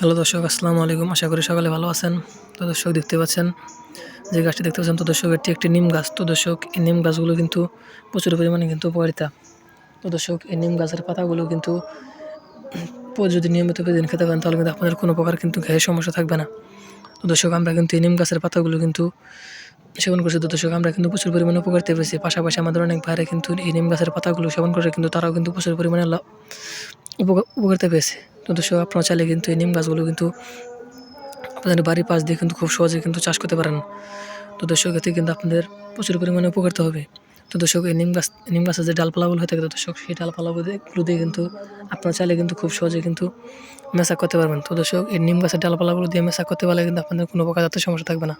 Hello দর্শক, আসসালামু আলাইকুম। আশা করি সকালে ভালো আছেন। তো দর্শক, দেখতে পাচ্ছেন, যে গাছটি দেখতে পাচ্ছেন, তো দর্শক, এটি একটি নিম গাছ। তো দর্শক, এই নিম গাছগুলো কিন্তু প্রচুর পরিমাণে কিন্তু উপকারিতা। তো দর্শক, এই নিম গাছের পাতাগুলো কিন্তু যদি নিয়মিত প্রতিদিন খেতে পারেন, তাহলে কিন্তু আপনাদের কোনো প্রকার কিন্তু ঘেয়ে সমস্যা থাকবে না। তো দর্শক, আমরা কিন্তু এই নিম গাছের পাতাগুলো কিন্তু সেবন করছি। তো দর্শক, আমরা কিন্তু প্রচুর পরিমাণে উপকারিতা পেয়েছি। পাশাপাশি আমাদের অনেক ভাইরা কিন্তু এই নিম গাছের পাতাগুলো সেবন করে, কিন্তু তারাও কিন্তু প্রচুর পরিমাণে উপকার, উপকারিতা পেয়েছে। তো দর্শক আপনারা চাইলে কিন্তু এই নিম গাছগুলো কিন্তু আপনাদের বাড়ির পাশ দিয়ে কিন্তু খুব সহজে কিন্তু চাষ করতে পারেন। তো দর্শক, এতে কিন্তু আপনাদের প্রচুর পরিমাণে উপকারিতা হবে। তো দর্শক, এই নিম গাছ, নিম গাছের যে ডালপালাগুলো হয়ে থাকে, তো দর্শক, সেই ডালপালাগুলো দিয়ে- কিন্তু আপনারা চাইলে কিন্তু খুব সহজে কিন্তু মেশা করতে পারবেন। তো দর্শক, এই নিম গাছের ডালপালাগুলো দিয়ে মেশা করতে পারলে কিন্তু আপনাদের কোনো প্রকার যাতে সমস্যা থাকবে না।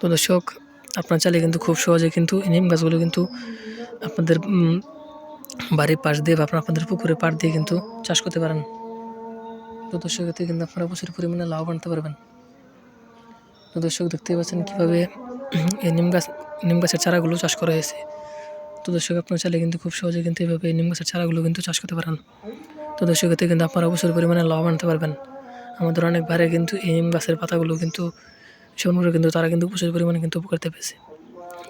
তো দর্শক, আপনারা চাইলে কিন্তু খুব সহজে কিন্তু এই নিম গাছগুলো কিন্তু আপনাদের বাড়ির পাশ দিয়ে বা আপনার আপনাদের পুকুরের পাড় দিয়ে কিন্তু চাষ করতে পারেন। তো দর্শক, এতে কিন্তু আপনারা প্রচুর পরিমাণে লাভ আনতে পারবেন। তো দর্শক, দেখতেই পাচ্ছেন কীভাবে এই নিম গাছ, নিম গাছের চারাগুলো চাষ করা হয়েছে। তো দর্শক, আপনারা চাইলে কিন্তু খুব সহজে কিন্তু এইভাবে এই নিম গাছের চারাগুলো কিন্তু চাষ করতে পারেন। তো দর্শক, এতে কিন্তু আপনারা প্রচুর পরিমাণে লাভ আনতে পারবেন। আমাদের অনেক ভাইরা কিন্তু এই নিম গাছের পাতাগুলো কিন্তু করে কিন্তু তারা কিন্তু প্রচুর পরিমাণে কিন্তু উপকারিতা পেয়েছে।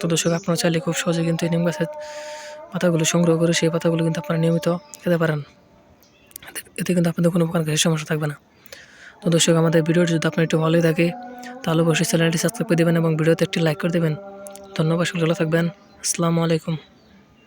তো দর্শক, আপনারা চাইলে খুব সহজে কিন্তু এই নিম গাছের পাতাগুলো সংগ্রহ করে সেই পাতাগুলো কিন্তু আপনারা নিয়মিত খেতে পারেন। এতে কিন্তু আপনাদের কোনো প্রকার গ্যাসের সমস্যা থাকবে না। তো দর্শক, আমাদের ভিডিওটি যদি আপনার একটু ভালোই থাকে, তাহলে অবশ্যই চ্যানেলটি সাবস্ক্রাইব করে দেবেন এবং ভিডিওতে একটি লাইক করে দেবেন। ধন্যবাদ, সকলে ভালো থাকবেন। আসসালামু আলাইকুম।